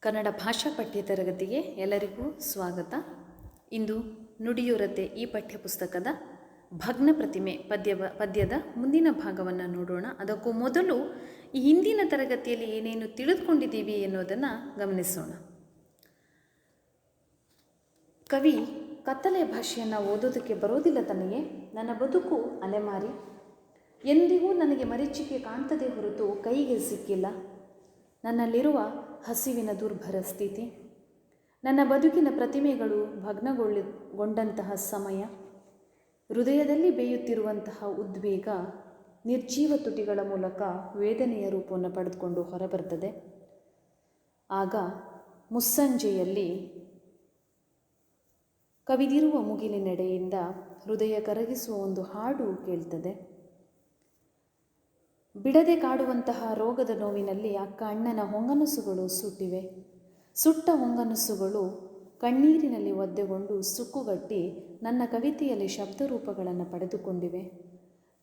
ಕನ್ನಡ ಭಾಷಾ ಪಠ್ಯ ತರಗತಿಗೆ ಎಲ್ಲರಿಗೂ ಸ್ವಾಗತ. ಇಂದು ನುಡಿಯೂರತೆ ಈ ಪಠ್ಯಪುಸ್ತಕದ ಭಗ್ನ ಪ್ರತಿಮೆ ಪದ್ಯ ಪದ್ಯದ ಮುಂದಿನ ಭಾಗವನ್ನು ನೋಡೋಣ. ಅದಕ್ಕೂ ಮೊದಲು ಈ ಹಿಂದಿನ ತರಗತಿಯಲ್ಲಿ ಏನೇನು ತಿಳಿದುಕೊಂಡಿದ್ದೀವಿ ಎನ್ನುವುದನ್ನು ಗಮನಿಸೋಣ. ಕವಿ ಕತ್ತಲೆ ಭಾಷೆಯನ್ನು ಓದೋದಕ್ಕೆ ಬರೋದಿಲ್ಲ ತನಗೆ, ನನ್ನ ಬದುಕು ಅಲೆಮಾರಿ. ಎಂದಿಗೂ ನನಗೆ ಮರೀಚಿಕೆ ಕಾಣ್ತದೆ ಹೊರತು ಕೈಗೆ ಸಿಕ್ಕಿಲ್ಲ. ನನ್ನಲ್ಲಿರುವ ಹಸಿವಿನ ದುರ್ಭರ ಸ್ಥಿತಿ. ನನ್ನ ಬದುಕಿನ ಪ್ರತಿಮೆಗಳು ಭಗ್ನಗೊಳ್ಳಿಗೊಂಡಂತಹ ಸಮಯ. ಹೃದಯದಲ್ಲಿ ಬೇಯುತ್ತಿರುವಂತಹ ಉದ್ವೇಗ ನಿರ್ಜೀವ ತುಟಿಗಳ ಮೂಲಕ ವೇದನೆಯ ರೂಪವನ್ನು ಪಡೆದುಕೊಂಡು ಹೊರಬರ್ತದೆ. ಆಗ ಮುಸ್ಸಂಜೆಯಲ್ಲಿ ಕವಿದಿರುವ ಮುಗಿಲಿನೆಡೆಯಿಂದ ಹೃದಯ ಕರಗಿಸುವ ಒಂದು ಹಾಡು ಕೇಳ್ತದೆ. ಬಿಡದೆ ಕಾಡುವಂತಹ ರೋಗದ ನೋವಿನಲ್ಲಿ ಅಕ್ಕ ಅಣ್ಣನ ಹೊಂಗನಸುಗಳು ಸುಟ್ಟಿವೆ. ಸುಟ್ಟ ಹೊಂಗನಸುಗಳು ಕಣ್ಣೀರಿನಲ್ಲಿ ಒದ್ದೆಗೊಂಡು ಸುಕ್ಕುಗಟ್ಟಿ ನನ್ನ ಕವಿತೆಯಲ್ಲಿ ಶಬ್ದರೂಪಗಳನ್ನು ಪಡೆದುಕೊಂಡಿವೆ.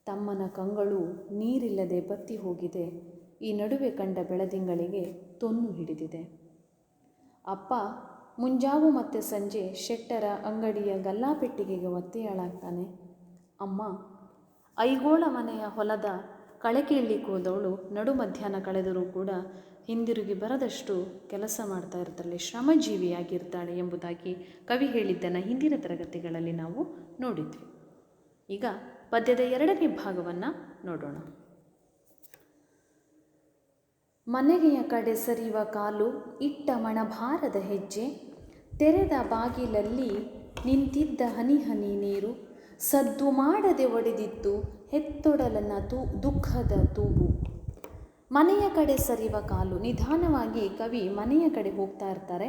ತಮ್ಮನ ಕಂಗಳು ನೀರಿಲ್ಲದೆ ಬತ್ತಿ ಹೋಗಿದೆ. ಈ ನಡುವೆ ಕಂಡ ಬೆಳದಿಂಗಳಿಗೆ ತೊನ್ನು ಹಿಡಿದಿದೆ. ಅಪ್ಪ ಮುಂಜಾವು ಮತ್ತೆ ಸಂಜೆ ಶೆಟ್ಟರ ಅಂಗಡಿಯ ಗಲ್ಲಾಪೆಟ್ಟಿಗೆಗೆ ಒತ್ತೆಯಾಳಾಗ್ತಾನೆ. ಅಮ್ಮ, ಐಗೋಳ ಮನೆಯ ಹೊಲದ ಕಳೆ ಕೀಳಲಿಕ್ಕೆ ಹೋದವಳು ನಡು ಮಧ್ಯಾಹ್ನ ಕಳೆದರೂ ಕೂಡ ಹಿಂದಿರುಗಿ ಬರದಷ್ಟು ಕೆಲಸ ಮಾಡ್ತಾ ಇರ್ತಾಳೆ ಶ್ರಮಜೀವಿಯಾಗಿರ್ತಾಳೆ ಎಂಬುದಾಗಿ ಕವಿ ಹೇಳಿದ್ದನ್ನು ಹಿಂದಿನ ತರಗತಿಗಳಲ್ಲಿ ನಾವು ನೋಡಿದ್ವಿ. ಈಗ ಪದ್ಯದ ಎರಡನೇ ಭಾಗವನ್ನು ನೋಡೋಣ. ಮನೆಗೆಯ ಕಡೆ ಸರಿಯುವ ಕಾಲು ಇಟ್ಟ ಮಣಭಾರದ ಹೆಜ್ಜೆ, ತೆರೆದ ಬಾಗಿಲಲ್ಲಿ ನಿಂತಿದ್ದ ಹನಿ ಹನಿ ನೀರು, ಸದ್ದು ಮಾಡದೆ ಒಡೆದಿತ್ತು ಹೆತ್ತೊಡಲನ್ನ ತು, ದುಃಖದ ತೂಬು ಮನೆಯ ಕಡೆ ಸರಿಯುವ ಕಾಲು. ನಿಧಾನವಾಗಿ ಕವಿ ಮನೆಯ ಕಡೆ ಹೋಗ್ತಾ ಇರ್ತಾರೆ.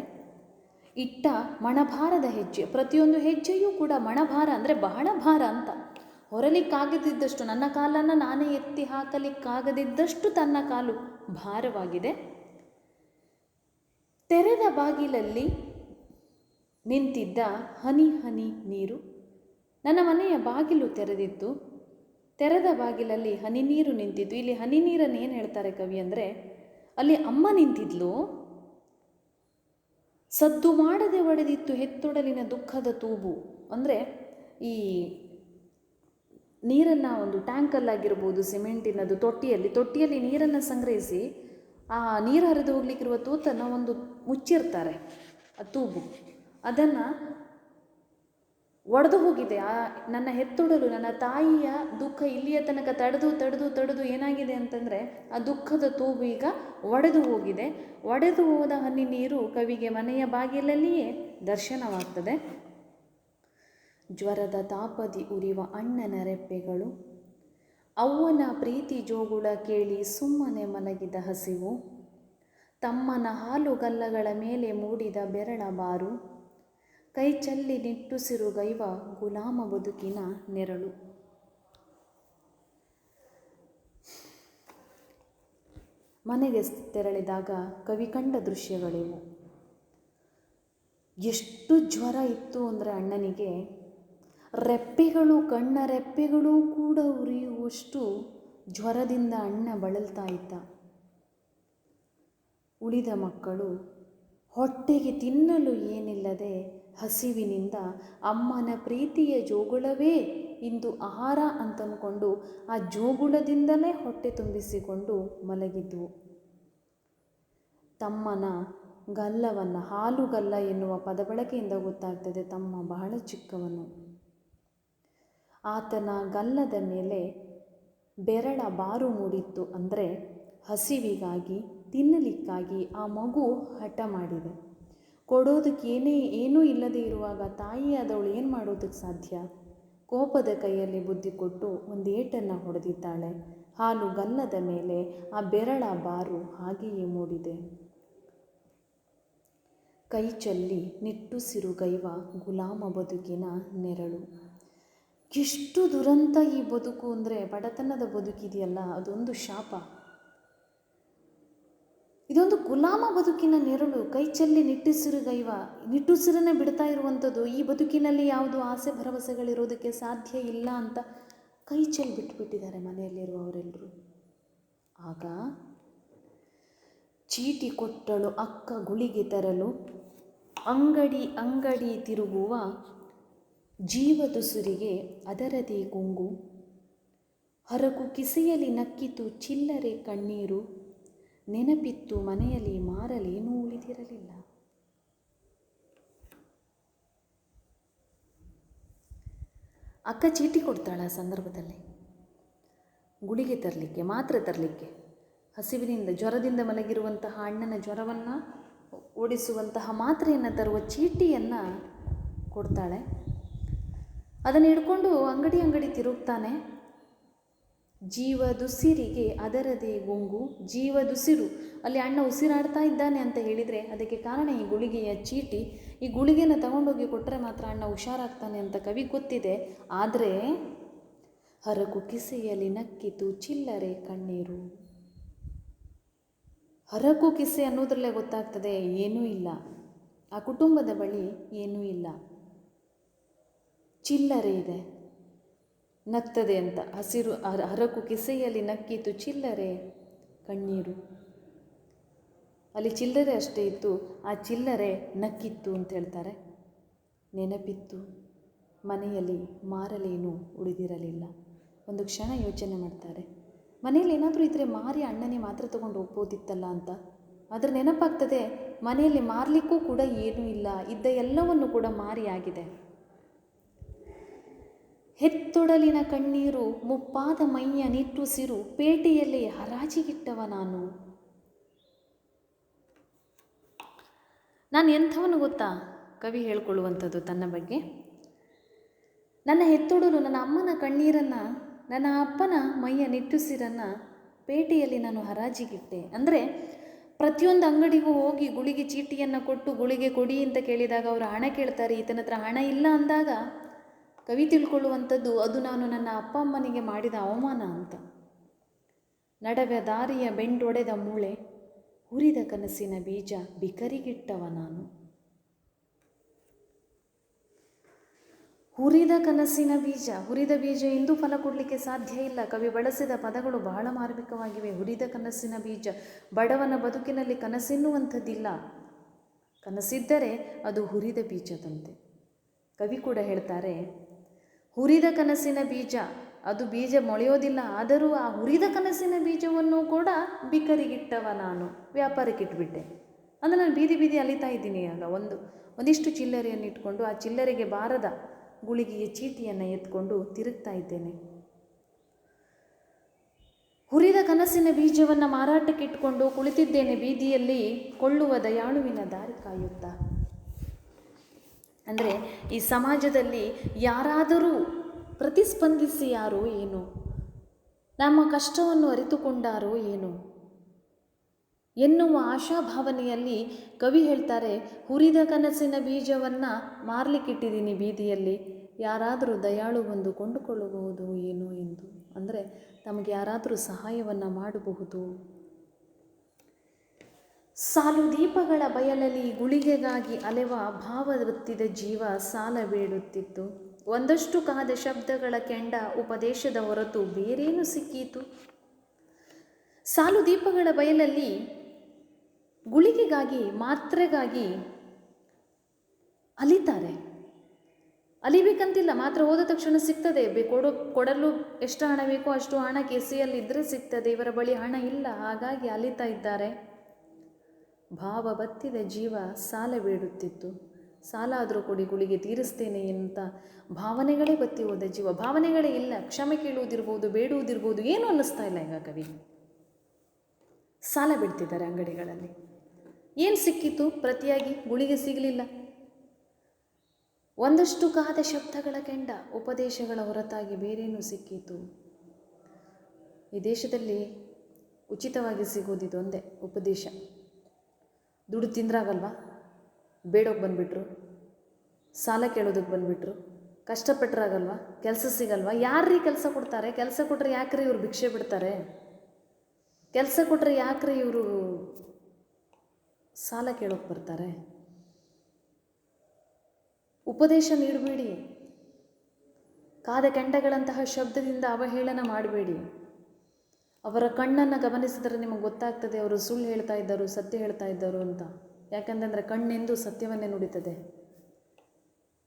ಇಟ್ಟ ಮಣಭಾರದ ಹೆಜ್ಜೆ. ಪ್ರತಿಯೊಂದು ಹೆಜ್ಜೆಯೂ ಕೂಡ ಮಣಭಾರ ಅಂದರೆ ಬಹಳ ಭಾರ ಅಂತ. ಹೊರಲಿಕ್ಕಾಗದಿದ್ದಷ್ಟು ನನ್ನ ಕಾಲನ್ನು ನಾನೇ ಎತ್ತಿ ಹಾಕಲಿಕ್ಕಾಗದಿದ್ದಷ್ಟು ತನ್ನ ಕಾಲು ಭಾರವಾಗಿದೆ. ತೆರೆದ ಬಾಗಿಲಲ್ಲಿ ನಿಂತಿದ್ದ ಹನಿ ಹನಿ ನೀರು. ನನ್ನ ಮನೆಯ ಬಾಗಿಲು ತೆರೆದಿತ್ತು. ತೆರೆದ ಬಾಗಿಲಲ್ಲಿ ಹನಿ ನೀರು ನಿಂತಿದ್ದು. ಇಲ್ಲಿ ಹನಿ ನೀರನ್ನು ಏನು ಹೇಳ್ತಾರೆ ಕವಿ ಅಂದರೆ, ಅಲ್ಲಿ ಅಮ್ಮ ನಿಂತಿದ್ಲು. ಸದ್ದು ಮಾಡದೆ ಒಡೆದಿತ್ತು ಹೆತ್ತೊಡಲಿನ ದುಃಖದ ತೂಬು. ಅಂದರೆ ಈ ನೀರನ್ನು ಒಂದು ಟ್ಯಾಂಕಲ್ಲಾಗಿರ್ಬೋದು, ಸಿಮೆಂಟಿನದು ತೊಟ್ಟಿಯಲ್ಲಿ. ತೊಟ್ಟಿಯಲ್ಲಿ ನೀರನ್ನು ಸಂಗ್ರಹಿಸಿ ಆ ನೀರು ಹರಿದು ಹೋಗ್ಲಿಕ್ಕಿರುವ ತೂತನ್ನು ಒಂದು ಮುಚ್ಚಿರ್ತಾರೆ, ಆ ತೂಬು. ಅದನ್ನು ಒಡೆದು ಹೋಗಿದೆ. ಆ ನನ್ನ ಹೆತ್ತೊಡಲು, ನನ್ನ ತಾಯಿಯ ದುಃಖ ಇಲ್ಲಿಯ ತನಕ ತಡೆದು ತಡೆದು ತಡೆದು ಏನಾಗಿದೆ ಅಂತಂದರೆ, ಆ ದುಃಖದ ತೂಬು ಈಗ ಒಡೆದು ಹೋಗಿದೆ. ಒಡೆದು ಹೋದ ಹನಿ ನೀರು ಕವಿಗೆ ಮನೆಯ ಬಾಗಿಲಲ್ಲಿಯೇ ದರ್ಶನವಾಗ್ತದೆ. ಜ್ವರದ ತಾಪದಿ ಉರಿವ ಅಣ್ಣನ ರೆಪ್ಪೆಗಳು. ಅವ್ವನ ಪ್ರೀತಿ ಜೋಗುಳ ಕೇಳಿ ಸುಮ್ಮನೆ ಮಲಗಿದ ಹಸಿವು. ತಮ್ಮನ ಹಾಲುಗಲ್ಲಗಳ ಮೇಲೆ ಮೂಡಿದ ಬೆರಳ ಬಾರು. ಕೈ ಚಲ್ಲಿ ನಿಟ್ಟುಸಿರು ಗೈವ ಗುಲಾಮ ಬದುಕಿನ ನೆರಳು. ಮನೆಗೆ ತೆರಳಿದಾಗ ಕವಿ ಕಂಡ ದೃಶ್ಯಗಳಿವು. ಎಷ್ಟು ಜ್ವರ ಇತ್ತು ಅಂದರೆ ಅಣ್ಣನಿಗೆ. ರೆಪ್ಪೆಗಳು, ಕಣ್ಣ ರೆಪ್ಪೆಗಳೂ ಕೂಡ ಉರಿಯುವಷ್ಟು ಜ್ವರದಿಂದ ಅಣ್ಣ ಬಳಲ್ತಾ ಇದ್ದ. ಉಳಿದ ಮಕ್ಕಳು ಹೊಟ್ಟೆಗೆ ತಿನ್ನಲು ಏನಿಲ್ಲದೆ ಹಸಿವಿನಿಂದ ಅಮ್ಮನ ಪ್ರೀತಿಯ ಜೋಗುಳವೇ ಇಂದು ಆಹಾರ ಅಂತಂದ್ಕೊಂಡು ಆ ಜೋಗುಳದಿಂದಲೇ ಹೊಟ್ಟೆ ತುಂಬಿಸಿಕೊಂಡು ಮಲಗಿದ್ವು. ತಮ್ಮನ ಗಲ್ಲವನ್ನು ಹಾಲುಗಲ್ಲ ಎನ್ನುವ ಪದಬಳಕೆಯಿಂದ ಗೊತ್ತಾಗ್ತದೆ ತಮ್ಮ ಬಹಳ ಚಿಕ್ಕವನು. ಆತನ ಗಲ್ಲದ ಮೇಲೆ ಬೆರಳ ಬಾರು ಮೂಡಿತ್ತು ಅಂದರೆ ಹಸಿವಿಗಾಗಿ ತಿನ್ನಲಿಕ್ಕಾಗಿ ಆ ಮಗು ಹಠ ಮಾಡಿದೆ. ಕೊಡೋದಕ್ಕೇನೇ ಏನೂ ಇಲ್ಲದೆ ಇರುವಾಗ ತಾಯಿಯಾದವಳು ಏನು ಮಾಡೋದಕ್ಕೆ ಸಾಧ್ಯ? ಕೋಪದ ಕೈಯಲ್ಲಿ ಬುದ್ಧಿ ಕೊಟ್ಟು ಒಂದು ಏಟನ್ನು ಹೊಡೆದಿದ್ದಾಳೆ. ಹಾಲು ಗಲ್ಲದ ಮೇಲೆ ಆ ಬೆರಳ ಬಾರು ಹಾಗೆಯೇ ಮೂಡಿದೆ. ಕೈ ಚಲ್ಲಿ ನಿಟ್ಟುಸಿರುಗೈವ ಗುಲಾಮ ಬದುಕಿನ ನೆರಳು. ಎಷ್ಟು ದುರಂತ ಈ ಬದುಕು ಅಂದರೆ ಬಡತನದ ಬದುಕಿದೆಯಲ್ಲ, ಅದೊಂದು ಶಾಪ. ಇದೊಂದು ಗುಲಾಮ ಬದುಕಿನ ನೆರಳು ಕೈ ಚೆಲ್ಲಿ ನಿಟ್ಟುಸಿರು ಗೈವ. ನಿಟ್ಟುಸಿರನ್ನೇ ಬಿಡ್ತಾ ಇರುವಂಥದ್ದು, ಈ ಬದುಕಿನಲ್ಲಿ ಯಾವುದು ಆಸೆ, ಭರವಸೆಗಳಿರೋದಕ್ಕೆ ಸಾಧ್ಯ ಇಲ್ಲ ಅಂತ ಕೈ ಚೆಲ್ಲಿ ಬಿಟ್ಟುಬಿಟ್ಟಿದ್ದಾರೆ ಮನೆಯಲ್ಲಿರುವವರೆಲ್ಲರೂ ಆಗ ಚೀಟಿ ಕೊಟ್ಟಳು ಅಕ್ಕ ಗುಳಿಗೆ ತರಲು. ಅಂಗಡಿ ಅಂಗಡಿ ತಿರುಗುವ ಜೀವದುಸುರಿಗೆ ಅದರದೇ ಗುಂಗು. ಹರಕು ಕಿಸೆಯಲ್ಲಿ ನಕ್ಕಿತು ಚಿಲ್ಲರೆ ಕಣ್ಣೀರು. ನೆನಪಿತ್ತು ಮನೆಯಲ್ಲಿ ಮಾರಲೇನೂ ಉಳಿದಿರಲಿಲ್ಲ. ಅಕ್ಕ ಚೀಟಿ ಕೊಡ್ತಾಳೆ ಆ ಸಂದರ್ಭದಲ್ಲಿ. ಗುಳಿಗೆ ತರಲಿಕ್ಕೆ, ಮಾತ್ರೆ ತರಲಿಕ್ಕೆ, ಹಸಿವಿನಿಂದ ಜ್ವರದಿಂದ ಮಲಗಿರುವಂತಹ ಅಣ್ಣನ ಜ್ವರವನ್ನು ಓಡಿಸುವಂತಹ ಮಾತ್ರೆಯನ್ನು ತರುವ ಚೀಟಿಯನ್ನು ಕೊಡ್ತಾಳೆ. ಅದನ್ನು ಹಿಡ್ಕೊಂಡು ಅಂಗಡಿ ಅಂಗಡಿ ತಿರುಗ್ತಾನೆ. ಜೀವದುಸಿರಿಗೆ ಅದರದೇ ಗೊಂಗು, ಜೀವದುಸಿರು. ಅಲ್ಲಿ ಅಣ್ಣ ಉಸಿರಾಡ್ತಾ ಇದ್ದಾನೆ ಅಂತ ಹೇಳಿದರೆ ಅದಕ್ಕೆ ಕಾರಣ ಈ ಗುಳಿಗೆಯ ಚೀಟಿ. ಈ ಗುಳಿಗೆನ ತಗೊಂಡೋಗಿ ಕೊಟ್ಟರೆ ಮಾತ್ರ ಅಣ್ಣ ಹುಷಾರಾಗ್ತಾನೆ ಅಂತ ಕವಿ ಗೊತ್ತಿದೆ. ಆದರೆ ಹರಕು ಕಿಸೆಯಲ್ಲಿ ನಕ್ಕಿತು ಚಿಲ್ಲರೆ ಕಣ್ಣೀರು. ಹರಕು ಕಿಸೆ ಅನ್ನೋದ್ರಲ್ಲೇ ಗೊತ್ತಾಗ್ತದೆ, ಏನೂ ಇಲ್ಲ. ಆ ಕುಟುಂಬದ ಬಳಿ ಏನೂ ಇಲ್ಲ. ಚಿಲ್ಲರೆ ಇದೆ. ನಗ್ತದೆ ಅಂತ. ಹಸಿರು, ಹರ- ಹರಕು ಕಿಸೆಯಲ್ಲಿ ನಕ್ಕಿತು ಚಿಲ್ಲರೆ ಕಣ್ಣೀರು. ಅಲ್ಲಿ ಚಿಲ್ಲರೆ ಅಷ್ಟೇ ಇತ್ತು. ಆ ಚಿಲ್ಲರೆ ನಕ್ಕಿತ್ತು ಅಂತ ಹೇಳ್ತಾರೆ. ನೆನಪಿತ್ತು. ಮನೆಯಲ್ಲಿ ಮಾರಲೇನು ಉಳಿದಿರಲಿಲ್ಲ. ಒಂದು ಕ್ಷಣ ಯೋಚನೆ ಮಾಡ್ತಾರೆ. ಮನೆಯಲ್ಲಿ ಏನಾದರೂ ಇದ್ದರೆ ಮಾರಿ ಅಣ್ಣನೇ ಮಾತ್ರ ತೊಗೊಂಡು ಹೋಗ್ಬೋದಿತ್ತಲ್ಲ ಅಂತ. ಆದರೆ ನೆನಪಾಗ್ತದೆ, ಮನೆಯಲ್ಲಿ ಮಾರಲಿಕ್ಕೂ ಕೂಡ ಏನೂ ಇಲ್ಲ. ಇದ್ದ ಎಲ್ಲವನ್ನು ಕೂಡ ಮಾರಿ ಆಗಿದೆ. ಹೆತ್ತೊಡಲಿನ ಕಣ್ಣೀರು ಮುಪ್ಪಾದ ಮೈಯ ನಿಟ್ಟುಸಿರು ಪೇಟೆಯಲ್ಲಿ ಹರಾಜಿಗಿಟ್ಟವ ನಾನು. ನಾನು ಎಂಥವನು ಗೊತ್ತಾ? ಕವಿ ಹೇಳ್ಕೊಳ್ಳುವಂಥದ್ದು ತನ್ನ ಬಗ್ಗೆ. ನನ್ನ ಹೆತ್ತೊಡಲು ನನ್ನ ಅಮ್ಮನ ಕಣ್ಣೀರನ್ನು, ನನ್ನ ಅಪ್ಪನ ಮೈಯ ನಿಟ್ಟುಸಿರನ್ನು ಪೇಟೆಯಲ್ಲಿ ನಾನು ಹರಾಜಿಗಿಟ್ಟೆ. ಅಂದರೆ ಪ್ರತಿಯೊಂದು ಅಂಗಡಿಗೂ ಹೋಗಿ ಗುಳಿಗೆ ಚೀಟಿಯನ್ನು ಕೊಟ್ಟು ಗುಳಿಗೆ ಕೊಡಿ ಅಂತ ಕೇಳಿದಾಗ ಅವರು ಹಣ ಕೇಳ್ತಾರೆ ಈತನ ಹತ್ರ ಹಣ ಇಲ್ಲ ಅಂದಾಗ ಕವಿ ತಿಳ್ಕೊಳ್ಳುವಂಥದ್ದು, ಅದು ನಾನು ನನ್ನ ಅಪ್ಪ ಅಮ್ಮನಿಗೆ ಮಾಡಿದ ಅವಮಾನ ಅಂತ. ನಡವೆ ದಾರಿಯ ಬೆಂಡೊಡೆದ ಮೂಳೆ, ಹುರಿದ ಕನಸಿನ ಬೀಜ ಬಿಕರಿಗಿಟ್ಟವ ನಾನು. ಹುರಿದ ಕನಸಿನ ಬೀಜ, ಹುರಿದ ಬೀಜ ಇಂದು ಫಲ ಕೊಡಲಿಕ್ಕೆ ಸಾಧ್ಯ ಇಲ್ಲ. ಕವಿ ಬಳಸಿದ ಪದಗಳು ಬಹಳ ಮಾರ್ಮಿಕವಾಗಿವೆ. ಹುರಿದ ಕನಸಿನ ಬೀಜ, ಬಡವನ ಬದುಕಿನಲ್ಲಿ ಕನಸೆನ್ನುವಂಥದ್ದಿಲ್ಲ. ಕನಸಿದ್ದರೆ ಅದು ಹುರಿದ ಬೀಜದಂತೆ. ಕವಿ ಕೂಡ ಹೇಳ್ತಾರೆ ಹುರಿದ ಕನಸಿನ ಬೀಜ. ಅದು ಬೀಜ ಮೊಳೆಯೋದಿಲ್ಲ, ಆದರೂ ಆ ಹುರಿದ ಕನಸಿನ ಬೀಜವನ್ನು ಕೂಡ ಬಿಕರಿಗಿಟ್ಟವ ನಾನು. ವ್ಯಾಪಾರಕ್ಕಿಟ್ಬಿಟ್ಟೆ ಅಂದರೆ ನಾನು ಬೀದಿ ಬೀದಿ ಅಲಿತಾ ಇದ್ದೀನಿ ಆಗ. ಒಂದು, ಒಂದಿಷ್ಟು ಚಿಲ್ಲರೆಯನ್ನು ಇಟ್ಕೊಂಡು ಆ ಚಿಲ್ಲರೆಗೆ ಬಾರದ ಗುಳಿಗೆಯ ಚೀಟಿಯನ್ನು ಎತ್ಕೊಂಡು ತಿರುಗ್ತಾ ಇದ್ದೇನೆ. ಹುರಿದ ಕನಸಿನ ಬೀಜವನ್ನು ಮಾರಾಟಕ್ಕೆ ಕುಳಿತಿದ್ದೇನೆ ಬೀದಿಯಲ್ಲಿ ಕೊಳ್ಳುವ ದಯಾಳುವಿನ ದಾರಿ ಕಾಯುತ್ತಾ. ಅಂದರೆ ಈ ಸಮಾಜದಲ್ಲಿ ಯಾರಾದರೂ ಪ್ರತಿಸ್ಪಂದಿಸಿ ಯಾರು ಏನು? ನಮ್ಮ ಕಷ್ಟವನ್ನು ಅರಿತುಕೊಂಡಾರೋ ಏನು? ಎನ್ನುವ ಆಶಾಭಾವನೆಯಲ್ಲಿ ಕವಿ ಹೇಳ್ತಾರೆ, ಹುರಿದ ಕನಸಿನ ಬೀಜವನ್ನು ಮಾರ್ಲಿಕ್ಕಿಟ್ಟಿದ್ದೀನಿ ಬೀದಿಯಲ್ಲಿ. ಯಾರಾದರೂ ದಯಾಳು ಬಂದು ಕೊಂಡುಕೊಳ್ಳಬಹುದು ಏನು ಎಂದು? ಅಂದರೆ ತಮಗೆ ಯಾರಾದರೂ ಸಹಾಯವನ್ನು ಮಾಡಬಹುದು. ಸಾಲು ದೀಪಗಳ ಬಯಲಲ್ಲಿ ಗುಳಿಗೆಗಾಗಿ ಅಲೆವ ಭಾವವತ್ತಿದ ಜೀವ ಸಾಲ ಬೇಡುತ್ತಿತ್ತು. ಒಂದಷ್ಟು ಕಾದ ಶಬ್ದಗಳ ಕೆಂಡ ಉಪದೇಶದ ಹೊರತು ಬೇರೇನು ಸಿಕ್ಕೀತು? ಸಾಲು ದೀಪಗಳ ಬಯಲಲ್ಲಿ ಗುಳಿಗೆಗಾಗಿ, ಮಾತ್ರೆಗಾಗಿ ಅಲಿತಾರೆ. ಅಲಿಬೇಕಂತಿಲ್ಲ, ಮಾತ್ರ ಹೋದ ತಕ್ಷಣ ಸಿಗ್ತದೆ. ಕೊಡೋ, ಕೊಡಲು ಎಷ್ಟು ಹಣ ಬೇಕೋ ಅಷ್ಟು ಹಣ ಕೆಸಿಯಲ್ಲಿದ್ದರೆ ಸಿಗ್ತದೆ. ಇವರ ಬಳಿ ಹಣ ಇಲ್ಲ, ಹಾಗಾಗಿ ಅಲಿತಾ ಇದ್ದಾರೆ. ಭಾವ ಬತ್ತಿದ ಜೀವ ಸಾಲ ಬೇಡುತ್ತಿತ್ತು. ಸಾಲ ಆದರೂ ಕೊಡಿ ಗುಳಿಗೆ ತೀರಿಸ್ತೇನೆ ಅಂತ ಭಾವನೆಗಳೇ ಬತ್ತಿ ಹೋದ ಜೀವ. ಭಾವನೆಗಳೇ ಇಲ್ಲ. ಕ್ಷಮೆ ಕೇಳುವುದಿರ್ಬೋದು, ಬೇಡುವುದಿರ್ಬೋದು, ಏನು ಅನ್ನಿಸ್ತಾ ಇಲ್ಲ ಈಗ ಕವಿ. ಸಾಲ ಬಿಡ್ತಿದ್ದಾರೆ ಅಂಗಡಿಗಳಲ್ಲಿ. ಏನು ಸಿಕ್ಕಿತು? ಪ್ರತಿಯಾಗಿ ಗುಳಿಗೆ ಸಿಗಲಿಲ್ಲ. ಒಂದಷ್ಟು ಕಾದ ಶಬ್ದಗಳ ಕೆಂಡ, ಉಪದೇಶಗಳ ಹೊರತಾಗಿ ಬೇರೇನೂ ಸಿಕ್ಕಿತು. ಈ ದೇಶದಲ್ಲಿ ಉಚಿತವಾಗಿ ಸಿಗೋದಿದೊಂದೇ ಉಪದೇಶ. ದುಡ್ಡು ತಿಂದ್ರಾಗಲ್ವಾ? ಬೇಡೋಕೆ ಬಂದುಬಿಟ್ರು. ಸಾಲ ಕೇಳೋದಕ್ಕೆ ಬಂದುಬಿಟ್ರು. ಕಷ್ಟಪಟ್ಟರಾಗಲ್ವಾ ಕೆಲಸ ಸಿಗಲ್ವಾ? ಯಾರ್ರೀ ಕೆಲಸ ಕೊಡ್ತಾರೆ? ಕೆಲಸ ಕೊಟ್ಟರೆ ಯಾಕ್ರಿ ಇವರು ಭಿಕ್ಷೆ ಬಿಡ್ತಾರೆ? ಕೆಲಸ ಕೊಟ್ಟರೆ ಯಾಕ್ರಿ ಇವರು ಸಾಲ ಕೇಳೋಕೆ ಬರ್ತಾರೆ? ಉಪದೇಶ ನೀಡಬೇಡಿ. ಕಾದ ಕೆಂಡಗಳಂತಹ ಶಬ್ದದಿಂದ ಅವಹೇಳನ ಮಾಡಬೇಡಿ. ಅವರ ಕಣ್ಣನ್ನು ಗಮನಿಸಿದರೆ ನಿಮಗೆ ಗೊತ್ತಾಗ್ತದೆ ಅವರು ಸುಳ್ಳು ಹೇಳ್ತಾ ಇದ್ದರು, ಸತ್ಯ ಹೇಳ್ತಾ ಇದ್ದರು ಅಂತ. ಯಾಕಂತಂದರೆ ಕಣ್ಣೆಂದು ಸತ್ಯವನ್ನೇ ನುಡಿತದೆ.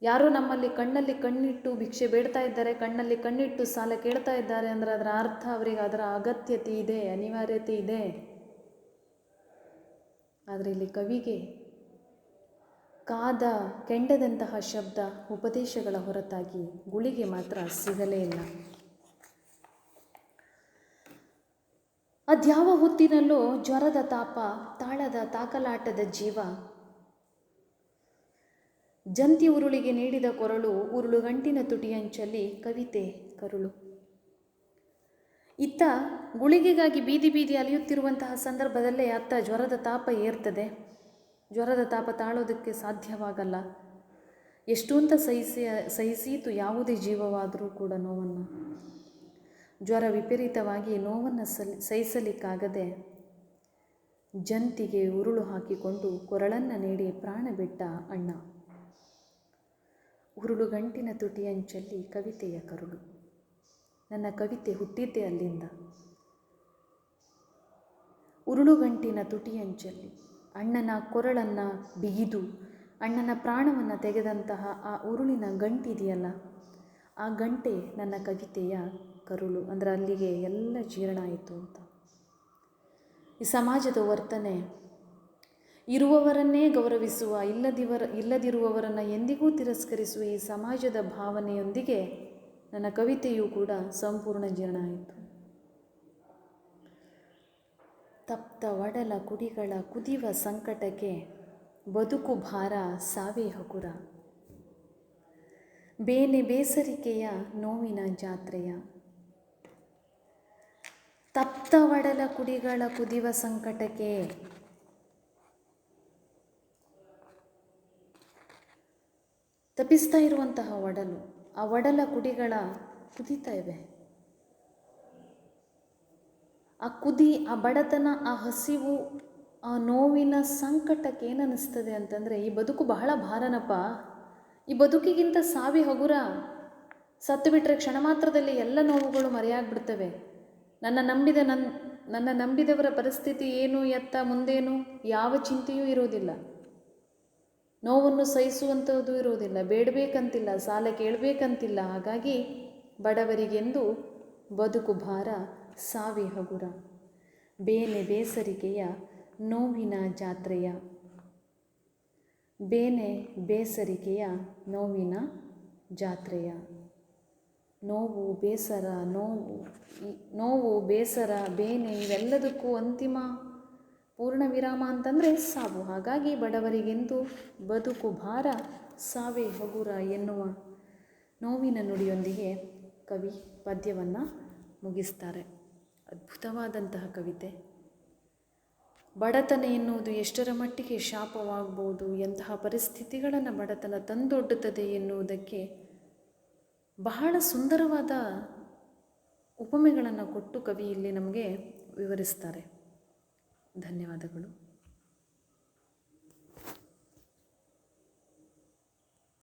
ಯಾರು ನಮ್ಮಲ್ಲಿ ಕಣ್ಣಲ್ಲಿ ಕಣ್ಣಿಟ್ಟು ಭಿಕ್ಷೆ ಬೇಡ್ತಾ ಇದ್ದಾರೆ, ಕಣ್ಣಲ್ಲಿ ಕಣ್ಣಿಟ್ಟು ಸಾಲ ಕೇಳ್ತಾ ಇದ್ದಾರೆ ಅಂದರೆ ಅದರ ಅರ್ಥ ಅವರಿಗೆ ಅದರ ಅಗತ್ಯತೆ ಇದೆ, ಅನಿವಾರ್ಯತೆ ಇದೆ. ಆದರೆ ಇಲ್ಲಿ ಕವಿಗೆ ಕಾದ ಕೆಂಡದಂತಹ ಶಬ್ದ ಉಪದೇಶಗಳ ಹೊರತಾಗಿ ಗುಳಿಗೆ ಮಾತ್ರ ಸಿಗಲೇ ಇಲ್ಲ. ಅದ್ಯಾವ ಹೊತ್ತಿನಲ್ಲೂ ಜ್ವರದ ತಾಪ, ತಾಳದ, ತಾಕಲಾಟದ ಜೀವ. ಜಂತಿ ಉರುಳಿಗೆ ನೀಡಿದ ಕೊರಳು ಉರುಳುಗಂಟಿನ ತುಟಿಯಂಚಲ್ಲಿ ಕವಿತೆ ಕರುಳು. ಇತ್ತ ಗುಳಿಗೆಗಾಗಿ ಬೀದಿ ಬೀದಿ ಅಲಿಯುತ್ತಿರುವಂತಹ ಸಂದರ್ಭದಲ್ಲೇ ಅತ್ತ ಜ್ವರದ ತಾಪ ಏರ್ತದೆ. ಜ್ವರದ ತಾಪ ತಾಳೋದಕ್ಕೆ ಸಾಧ್ಯವಾಗಲ್ಲ. ಎಷ್ಟು ಅಂತ ಸಹಿಸಿ, ಸಹಿಸೀತು ಯಾವುದೇ ಜೀವವಾದರೂ ಕೂಡ ನೋವನ್ನು. ಜ್ವರ ವಿಪರೀತವಾಗಿ ನೋವನ್ನು ಸಲ್, ಸಹಿಸಲಿಕ್ಕಾಗದೆ ಜಂತಿಗೆ ಉರುಳು ಹಾಕಿಕೊಂಡು ಕೊರಳನ್ನು ನೀಡಿ ಪ್ರಾಣ ಬಿಟ್ಟ ಅಣ್ಣ. ಉರುಳು ಗಂಟಿನ ತುಟಿಯಂಚಲ್ಲಿ ಕವಿತೆಯ ಕರುಳು. ನನ್ನ ಕವಿತೆ ಹುಟ್ಟಿದ್ದೆ ಅಲ್ಲಿಂದ. ಉರುಳುಗಂಟಿನ ತುಟಿಯಂಚಲ್ಲಿ ಅಣ್ಣನ ಕೊರಳನ್ನು ಬಿಗಿದು ಅಣ್ಣನ ಪ್ರಾಣವನ್ನು ತೆಗೆದಂತಹ ಆ ಉರುಳಿನ ಗಂಟಿದೆಯಲ್ಲ, ಆ ಗಂಟೆ ನನ್ನ ಕವಿತೆಯ ಕರುಳು, ಅಂದರೆ ಅಲ್ಲಿಗೆ ಎಲ್ಲ ಜೀರ್ಣ ಆಯಿತು ಅಂತ. ಈ ಸಮಾಜದ ವರ್ತನೆ, ಇರುವವರನ್ನೇ ಗೌರವಿಸುವ, ಇಲ್ಲದಿವರ, ಇಲ್ಲದಿರುವವರನ್ನು ಎಂದಿಗೂ ತಿರಸ್ಕರಿಸುವ ಈ ಸಮಾಜದ ಭಾವನೆಯೊಂದಿಗೆ ನನ್ನ ಕವಿತೆಯೂ ಕೂಡ ಸಂಪೂರ್ಣ ಜೀರ್ಣ ಆಯಿತು. ತಪ್ತ ಒಡಲ ಕುಡಿಗಳ ಕುದಿವ ಸಂಕಟಕ್ಕೆ ಬದುಕು ಭಾರ ಸಾವೇ ಹಗುರ. ಬೇನೆ ಬೇಸರಿಕೆಯ ನೋವಿನ ಜಾತ್ರೆಯ ತಪ್ತ ಒಡಲ ಕುಡಿಗಳ ಕುದಿವ ಸಂಕಟಕ್ಕೆ ತಪ್ಪಿಸ್ತಾ ಇರುವಂತಹ ಒಡಲು, ಆ ಒಡಲ ಕುಡಿಗಳ ಕುದೀತಾ ಇವೆ. ಆ ಕುದಿ, ಆ ಬಡತನ, ಆ ಹಸಿವು, ಆ ನೋವಿನ ಸಂಕಟಕ್ಕೆ ಏನನ್ನಿಸ್ತದೆ ಅಂತಂದರೆ ಈ ಬದುಕು ಬಹಳ ಭಾರನಪ್ಪ. ಈ ಬದುಕಿಗಿಂತ ಸಾವಿ ಹಗುರ ಸತ್ತು ಬಿಟ್ಟರೆ ಕ್ಷಣ ಮಾತ್ರದಲ್ಲಿ ಎಲ್ಲ ನೋವುಗಳು ಮರೆಯಾಗ್ಬಿಡ್ತವೆ. ನನ್ನ ನಂಬಿದ ನನ್ನ ನನ್ನ ನಂಬಿದವರ ಪರಿಸ್ಥಿತಿ ಏನು, ಎತ್ತ ಮುಂದೇನು, ಯಾವ ಚಿಂತೆಯೂ ಇರುವುದಿಲ್ಲ. ನೋವನ್ನು ಸಹಿಸುವಂಥದ್ದು ಇರುವುದಿಲ್ಲ. ಬೇಡಬೇಕಂತಿಲ್ಲ, ಸಾಲ ಕೇಳಬೇಕಂತಿಲ್ಲ. ಹಾಗಾಗಿ ಬಡವರಿಗೆಂದು ಬದುಕು ಭಾರ ಸಾವಿ ಹಗುರ. ಬೇನೆ ಬೇಸರಿಕೆಯ ನೋವಿನ ಜಾತ್ರೆಯ. ಬೇನೆ ಬೇಸರಿಕೆಯ ನೋವಿನ ಜಾತ್ರೆಯ. ನೋವು, ಬೇಸರ, ನೋವು ನೋವು, ಬೇಸರ, ಬೇನೆ ಇವೆಲ್ಲದಕ್ಕೂ ಅಂತಿಮ ಪೂರ್ಣ ವಿರಾಮ ಅಂತಂದರೆ ಸಾವು. ಹಾಗಾಗಿ ಬಡವರಿಗೆಂದು ಬದುಕು ಭಾರ, ಸಾವೇ ಹಗುರ ಎನ್ನುವ ನೋವಿನ ನುಡಿಯೊಂದಿಗೆ ಕವಿ ಪದ್ಯವನ್ನು ಮುಗಿಸ್ತಾರೆ. ಅದ್ಭುತವಾದಂತಹ ಕವಿತೆ. ಬಡತನ ಎನ್ನುವುದು ಎಷ್ಟರ ಮಟ್ಟಿಗೆ ಶಾಪವಾಗ್ಬೋದು, ಎಂತಹ ಪರಿಸ್ಥಿತಿಗಳನ್ನು ಬಡತನ ತಂದೊಡ್ಡುತ್ತದೆ ಎನ್ನುವುದಕ್ಕೆ ಬಹಳ ಸುಂದರವಾದ ಉಪಮೆಗಳನ್ನು ಕೊಟ್ಟು ಕವಿ ಇಲ್ಲಿ ನಮಗೆ ವಿವರಿಸ್ತಾರೆ. ಧನ್ಯವಾದಗಳು.